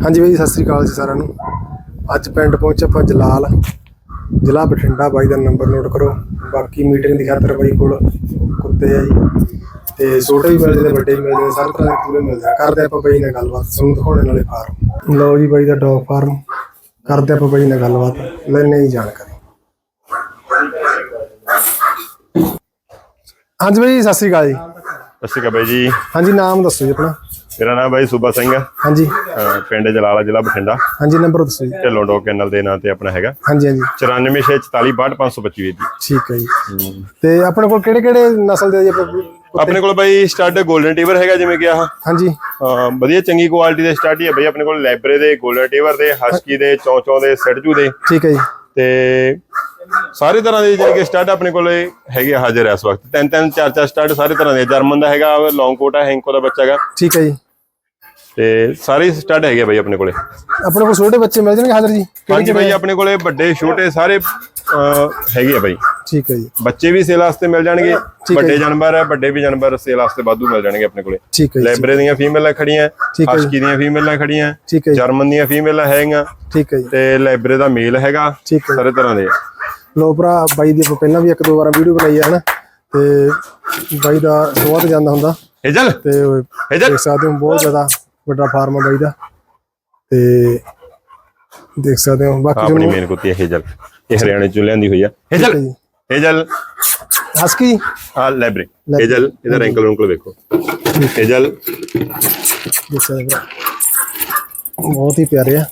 ਹਾਂਜੀ ਬਾਈ, ਸਤਿ ਸ੍ਰੀ ਅਕਾਲ ਜੀ ਸਾਰਿਆਂ ਨੂੰ। ਅੱਜ ਪਿੰਡ ਪਹੁੰਚੇ ਆਪਾਂ ਜਲਾਲ। ਜ਼ਿਲ੍ਹਾ ਬਠਿੰਡਾ ਬਾਈ ਦਾ ਨੰਬਰ ਨੋਟ ਕਰੋ। ਬਾਕੀ ਮੀਟਿੰਗ ਦੀ ਖਾਤਰ ਬਾਈ ਕੋਲ ਕੁੱਤੇ ਆ ਜੀ। ਤੇ ਛੋਟੇ ਵੀ ਮਿਲਦੇ ਨੇ, ਵੱਡੇ ਵੀ ਮਿਲਦੇ ਨੇ ਸਾਰੇ ਤਰ੍ਹਾਂ ਦੇ ਪੂਰੇ ਮਿਲਦੇ ਆ ਕਰਦੇ ਆਪਾਂ ਬਾਈ ਨਾਲ ਗੱਲਬਾਤ, ਤੁਹਾਨੂੰ ਦਿਖਾਉਣੇ ਨਾਲੇ ਫਾਰਮ। ਲਓ ਜੀ ਬਾਈ ਦਾ ਡੌਗ ਫਾਰਮ ਕਰਦੇ ਆਪਾਂ ਬਾਈ ਨਾਲ ਗੱਲਬਾਤ। ਲੈਣੇ ਹੀ ਜਾਣਕਾਰੀ। ਹਾਂਜੀ ਬਾਈ, ਸਤਿ ਸ੍ਰੀ ਅਕਾਲ ਜੀ। ਸਤਿ ਸ਼੍ਰੀ ਬਾਈ ਜੀ। ਹਾਂਜੀ ਨਾਮ ਦੱਸੋ ਜੀ ਆਪਣਾ। ਮੇਰਾ ਨਾਮ ਬਾਈ ਸੂਬਾ ਸਿੰਘ ਹੈ। ਹਾਂਜੀ। ਪਿੰਡ ਜਲਾਲਾ ਜ਼ਿਲ੍ਹਾ ਬਠਿੰਡਾ। ਹਾਂਜੀ ਨੰਬਰ ਦੱਸੋ ਜੀ। ਢਿੱਲੋਂ ਡੋਗ ਕੈਨਲ ਦੇ ਨਾਂ ਤੇ ਆਪਣਾ ਹੈਗਾ। ਹਾਂਜੀ ਹਾਂਜੀ। 9464462525 ਦੀ। ਠੀਕ ਹੈ ਜੀ। ਤੇ ਆਪਣੇ ਕੋਲ ਕਿਹੜੇ ਕਿਹੜੇ ਨਸਲ ਦੇ ਜੀ ਆਪਣੇ ਕੋਲ ਬਾਈ ਸਟੱਡ 골ਡਨ ਟੀਵਰ ਹੈਗਾ ਜਿਵੇਂ ਕਿ ਆਹ। ਹਾਂਜੀ। ਵਧੀਆ ਚੰਗੀ ਕੁਆਲਿਟੀ ਦੇ ਸਟੱਡ ਹੀ ਹੈ ਬਾਈ ਆਪਣੇ ਕੋਲ ਲੈਬਰੇ ਦੇ 골ਡਨ ਟੀਵਰ ਦੇ ਹਸਕੀ ਦੇ ਚੌਂਚੌਂ ਦੇ ਸਟਜੂ ਦੇ। ਠੀਕ ਹੈ ਜੀ। ਤੇ ਸਾਰੇ ਤਰ੍ਹਾਂ ਦੇ ਜਿਹੜੇ ਕਿ ਸਟੱਡ ਆਪਣੇ ਕੋਲ ਹੈਗੇ ਹਾਜ਼ਰ ਹੈ ਇਸ ਵਕਤ। ਤਿੰਨ ਤਿੰਨ ਚਾਰ ਚਾਰ ਸਟੱਡ ਸਾਰੇ ਤਰ੍ਹਾਂ ਦੇ ਜਰਮਨ ਦਾ ਹੈਗਾ ਲੌਂਗ ਕੋਟ ਹੈ ਹੈਂਕੋ ਦਾ ਬੱਚਾ ਹੈਗਾ। ਠੀਕ ਹੈ ਜੀ। ਤੇ ਸਾਰੇ ਸਟੱਡ ਹੈਗੇ ਬਾਈ ਆਪਣੇ ਕੋਲੇ। ਆਪਣੇ ਕੋਲ ਛੋਟੇ ਬੱਚੇ ਮਿਲ ਜਾਣਗੇ ਹਾਜ਼ਰ ਜੀ? ਹਾਂਜੀ ਬਾਈ ਆਪਣੇ ਕੋਲੇ ਵੱਡੇ ਛੋਟੇ ਸਾਰੇ ਹੈਗੇ ਆ ਬਾਈ। ਠੀਕ ਹੈ ਜੀ। ਬੱਚੇ ਵੀ ਸੇਲ ਵਾਸਤੇ ਮਿਲ ਜਾਣਗੇ। ਵੱਡੇ ਜਾਨਵਰ ਹੈ ਵੱਡੇ ਵੀ ਜਾਨਵਰ ਸੇਲ ਵਾਸਤੇ ਵਾਧੂ ਮਿਲ ਜਾਣਗੇ ਆਪਣੇ ਕੋਲੇ। ਠੀਕ ਹੈ ਲੈਬਰੇ ਦੀਆਂ ਫੀਮੇਲਾਂ ਖੜੀਆਂ। ਹਸਕੀ ਦੀਆਂ ਫੀਮੇਲਾਂ ਖੜੀਆਂ ਜਰਮਨ ਦੀਆਂ ਫੀਮੇਲਾਂ ਹੈਗੀਆਂ। ਠੀਕ ਹੈ ਜੀ। ਤੇ ਲੈਬਰੇ ਦਾ ਮੇਲ ਹੈਗਾ ਸਾਰੇ ਤਰ੍ਹਾਂ ਦੇ ਲੋ ਭਰਾ ਬਾਈ ਦੀ ਆਪਾਂ ਪਹਿਲਾਂ ਵੀ ਇੱਕ ਦੋ ਵਾਰ ਵੀਡੀਓ ਬਣਾਈ ਹੈ ਹਨਾ? ਤੇ ਬਾਈ ਦਾ ਸਵਾਦ ਜਾਂਦਾ ਹੁੰਦਾ। ਹੇਜਲ? ਤੇ ਹੇਜਲ? ਦੇਖ ਸਕਦੇ ਹੋ ਬਹੁਤ ਜ਼ਿਆਦਾ ਵੱਡਾ ਫਾਰਮ ਹੈ ਬਾਈ ਦਾ। ਤੇ ਦੇਖ ਸਕਦੇ ਹੋ ਬਾਕੀ ਆਪਣੀ ਮੇਨ ਕੁੱਤੀ ਹੈ ਹੇਜਲ। ਇਹ ਹਰਿਆਣੇ ਚੋਂ ਲਿਆਂਦੀ ਹੋਈ ਆ। ਹੇਜਲ? ਹੇਜਲ? ਹਸਕੀ? ਆ ਲੈਬਰੇ ਹੇਜਲ ਇਹਦਾ ਰੈਂਕਲ ਰੁੰਕਲ ਵੇਖੋ। ਹੇਜਲ? ਦੇਖ ਸਕਦੇ ਹੋ। ਬਹੁਤ ਹੀ ਪਿਆਰੇ ਆ।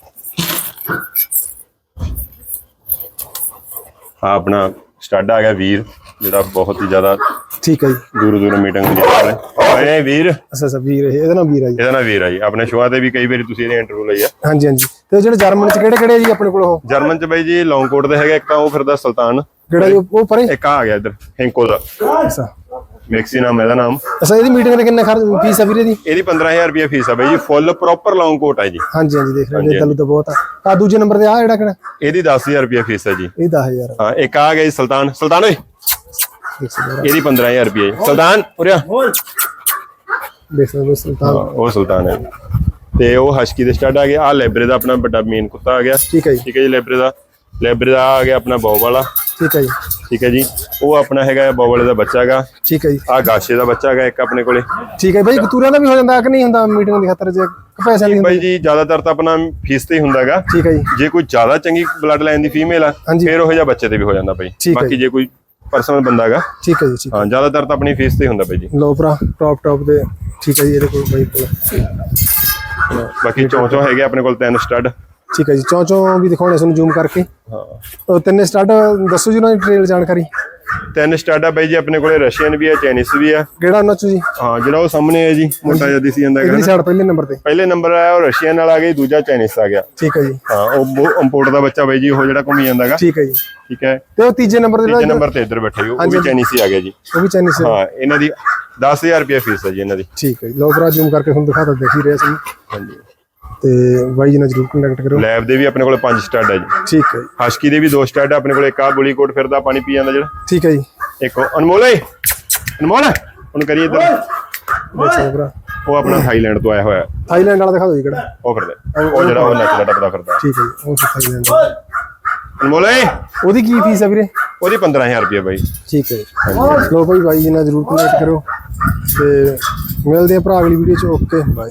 ਆ ਆਪਣਾ ਸਟੱਡ ਆ ਗਿਆ ਵੀਰ ਜਿਹੜਾ ਬਹੁਤ ਹੀ ਜ਼ਿਆਦਾ ਠੀਕ ਹੈ ਜੀ। ਦੂਰ ਦੂਰ ਮੀਟਿੰਗ ਹੁੰਦੀ ਹੈ ਓਏ ਵੀਰ। ਅੱਛਾ ਅੱਛਾ ਵੀਰ ਇਹ ਇਹਦਾ ਨਾਮ ਵੀਰ ਹੈ ਜੀ। ਇਹਦਾ ਨਾਮ ਵੀਰ ਆ ਜੀ। ਆਪਣੇ ਸ਼ੋਆ ਤੇ ਵੀ ਕਈ ਵਾਰੀ ਤੁਸੀਂ ਇਹਦੇ ਇੰਟਰਵਿਊ ਲਈ ਆ। ਹਾਂਜੀ ਹਾਂਜੀ। ਤੇ ਜਿਹੜੇ ਜਰਮਨ ਚ ਕਿਹੜੇ ਕਿਹੜੇ ਆ ਜੀ ਆਪਣੇ ਕੋਲ ਉਹ? ਜਰਮਨ ਚ ਬਾਈ ਜੀ ਲੌਂਗ ਕੋਟ ਦੇ ਹੈਗਾ ਇੱਕ ਤਾਂ ਉਹ ਫਿਰਦਾ ਸੁਲਤਾਨ। ਜਿਹੜਾ ਉਹ ਪਰੇ? ਇੱਕ ਆ ਗਿਆ ਇੱਧਰ ਹੈਂਕੋ ਦਾ। ਅੱਛਾ। ਮੈਕਸੀ ਨਾਮ ਇਹਦਾ ਨਾਮ। ਅੱਛਾ ਇਹਦੀ ਮੀਟਿੰਗ ਦੇ ਕਿੰਨੇ ਖਰਚ ਫੀਸ ਆ ਵੀਰੇ ਦੀ? ਇਹਦੀ 15000 ਰੁਪਏ ਫੀਸ ਆ ਬਾਈ ਜੀ ਫੁੱਲ ਪ੍ਰੋਪਰ ਲੌਂਗ ਕੋਟ ਹੈ ਜੀ। ਹਾਂਜੀ ਹਾਂਜੀ ਦੇਖ ਰਹੇ ਨੇ ਤਾਂ ਬਹੁਤ ਆ। ਆ ਦੂਜੇ ਨੰਬਰ ਤੇ ਆ ਜਿਹੜਾ ਕਿਹੜਾ? ਇਹਦੀ 10000 ਰੁਪਏ ਫੀਸ ਹੈ ਜੀ। ਇਹ 10000 ਹਾਂ ਇੱਕ ਆ ਗਿਆ ਜੀ ਸੁਲਤਾਨ। ਸੁਲਤਾਨ ਓਏ ਇਹਦੀ 15000 ਰੁਪਏ ਸੁਲਤਾਨ ਉਰਿਆ ਦੇਖ ਸਕਦੇ ਸੁਲਤਾਨ। ਉਹ ਸੁਲਤਾਨ ਹੈ। ਤੇ ਉਹ ਹਸ਼ਕੀ ਦੇ ਸਟੱਡ ਆ ਗਿਆ ਆ ਲੈਬਰੇ ਦਾ ਆਪਣਾ ਵੱਡਾ ਮੇਨ ਕੁੱਤਾ ਆ ਗਿਆ। ਠੀਕ ਹੈ ਜੀ। ਠੀਕ ਹੈ ਜੀ ਲੈਬਰੇ ਦਾ ਲੈਬਰੇ ਦਾ ਆ ਗਿਆ ਆਪਣਾ ਬੌਬ ਵਾਲਾ। ਠੀਕ ਹੈ ਜੀ। ਠੀਕ ਹੈ ਜੀ। ਉਹ ਆਪਣਾ ਹੈਗਾ ਬੌਬ ਵਾਲੇ ਦਾ ਬੱਚਾ ਹੈਗਾ। ਠੀਕ ਹੈ ਜੀ। ਆ ਗਾਸ਼ੇ ਦਾ ਬੱਚਾ ਹੈਗਾ ਇੱਕ ਆਪਣੇ ਕੋਲੇ। ਠੀਕ ਹੈ ਬਾਈ ਕਤੂਰਿਆਂ ਦਾ ਵੀ ਹੋ ਜਾਂਦਾ ਕਿ ਨਹੀਂ ਹੁੰਦਾ ਮੀਟਿੰਗ ਦੀ ਖਾਤਰ ਜੇ? ਪੈਸਾ ਨਹੀਂ ਬਾਈ ਜੀ ਜ਼ਿਆਦਾਤਰ ਤਾਂ ਆਪਣਾ ਫੀਸ ਤੇ ਹੀ ਹੁੰਦਾਗਾ ਠੀਕ ਹੈ ਜੀ। ਜੇ ਕੋਈ ਜ਼ਿਆਦਾ ਚੰਗੀ ਬਲੱਡ ਲਾਈਨ ਦੀ ਫੀਮੇਲ ਆ। ਫਿਰ ਉਹ ਜਿਹਾ ਬੱਚੇ ਤੇ ਵੀ ਹੋ ਜਾਂਦਾ ਬਾਈ। ਬਾਕੀ ਜੇ। ਕੋਈ ਪਰਸਨਲ ਬੰਦਾ ਹੈਗਾ ਠੀਕ ਹੈ ਜੀ ਠੀਕ ਹਾਂ। ਜ਼ਿਆਦਾਤਰ ਤਾਂ ਆਪਣੀ ਫੀਸ ਤੇ ਹੀ ਹੁੰਦਾ ਬਾਈ ਜੀ। ਲੋ ਭਰਾ ਟੌਪ ਟੌਪ ਦੇ ਠੀਕ ਹੈ ਜੀ ਇਹਦੇ ਕੋਲ ਬਾਈ ਕੋਲ। ਬਾਕੀ ਚੌਂ ਚੌਂ ਹੈਗੇ ਆਪਣੇ ਕੋਲ ਤਿੰਨ ਸਟੱਡ ਠੀਕ ਹੈ ਜੀ ਚੌਂ ਚੌਂ ਵੀ ਦਿਖਾਉਣੇ ਤੁਹਾਨੂੰ ਜ਼ੂਮ ਕਰਕੇ। ਹਾਂ। ਤਿੰਨੇ ਸਟਾਰਟ ਦੱਸੋ ਜੀ ਉਹਨਾਂ ਦੀ ਟ੍ਰੇਲ ਜਾਣਕਾਰੀ। ਤਿੰਨ ਸਟੱਡ ਆ ਬਾਈ ਜੀ ਆਪਣੇ ਕੋਲੇ ਰਸ਼ੀਅਨ ਵੀ ਹੈ ਚਾਈਨੀਸ ਵੀ ਹੈ ਕਿਹੜਾ ਉਹਨਾਂ ਚੋਂ ਜੀ? ਹਾਂ ਜਿਹੜਾ ਉਹ ਸਾਹਮਣੇ ਹੈ ਜੀ ਮੋਟਾ ਜਿਹਾ ਦਿਸੀ ਜਾਂਦਾ ਹੈਗਾ ਇਹਦੀ। ਸਾਈਡ ਪਹਿਲੇ ਨੰਬਰ ਤੇ। ਪਹਿਲੇ ਨੰਬਰ ਆਇਆ ਉਹ ਰਸ਼ੀਅਨ ਵਾਲਾ ਆ ਗਿਆ ਜੀ, ਦੂਜਾ ਚਾਈਨੀਸ ਆ ਗਿਆ। ਠੀਕ ਹੈ ਜੀ। ਹਾਂ ਉਹ ਇੰਪੋਰਟ ਦਾ ਬੱਚਾ ਬਾਈ ਜੀ ਉਹ ਜਿਹੜਾ ਘੁੰਮੀ ਜਾਂਦਾ ਹੈਗਾ। ਠੀਕ ਹੈ ਜੀ। ਠੀਕ ਹੈ। ਤੇ ਉਹ ਤੀਜੇ ਨੰਬਰ ਤੇ ਤੀਜੇ ਨੰਬਰ ਤੇ ਇੱਧਰ ਬੈਠੇ ਉਹ ਵੀ ਚਾਈਨੀਸ ਹੀ ਆ ਗਿਆ ਜੀ। ਉਹ ਵੀ ਚਾਈਨੀਸ ਹੈ ਇਹਨਾਂ ਦੀ 10000 ਰੁਪਏ ਫੀਸ ਹੈ ਜੀ ਇਹਨਾਂ ਦੀ। ਠੀਕ ਹੈ ਜੀ। ਲੋ ਜ਼ੂਮ ਕਰਕੇ ਤੁਹਾਨੂੰ ਦੇਖ ਹੀ ਰਹੇ ਸੀ। ਹਾਂਜੀ। ਤੇ ਬਾਈ ਜੀ ਨਾਲ ਜਰੂਰ ਕੰਟੈਕਟ ਕਰੋ ਲੈਬ ਦੇ ਵੀ ਆਪਣੇ ਕੋਲੇ ਪੰਜ ਸਟੱਡ ਹੈ ਜੀ। ਠੀਕ ਹੈ ਜੀ। ਹਸਕੀ ਦੇ ਵੀ ਦੋ ਸਟੱਡ ਆਪਣੇ ਕੋਲੇ ਇੱਕ ਆ ਬੁਲੀ ਕੋਟ ਫਿਰਦਾ ਪਾਣੀ ਪੀ ਜਾਂਦਾ ਜਿਹੜਾ। ਠੀਕ ਹੈ ਜੀ। ਇੱਕ ਉਹ ਅਨਮੋਲ ਏ ਅਨਮੋਲ! ਹੁਣ ਕਰੀਏ ਇੱਧਰ। ਦੇਖ ਸਕਦੇ ਭਰਾ। ਉਹ ਆਪਣਾ ਥਾਈਲੈਂਡ ਤੋਂ ਆਇਆ ਹੋਇਆ। ਹੈ। ਥਾਈਲੈਂਡ ਵਾਲਾ ਦਿਖਾ ਦਿਓ ਜੀ ਕਿਹੜਾ। ਉਹ ਫਿਰਦਾ। ਉਹ ਜਿਹੜਾ ਉਹ ਨੱਚਦਾ ਟੱਪਦਾ ਫਿਰਦਾ। ਠੀਕ ਹੈ ਜੀ ਉਹ ਥਾਈਲੈਂਡ। ਅਨਮੋਲ ਏ ਉਹਦੀ ਕੀ ਫੀਸ ਹੈ ਵੀਰੇ? ਉਹਦੀ 15000 ਰੁਪਏ ਬਾਈ। ਠੀਕ ਹੈ ਲੋ ਭਾਈ ਬਾਈ ਜੀ ਨਾਲ ਜਰੂਰ ਕੰਟੈਕਟ ਕਰੋ ਤੇ ਮਿਲਦੇ ਆ ਭਰਾ ਅਗਲੀ ਵੀਡੀਓ ਚ। Okay bye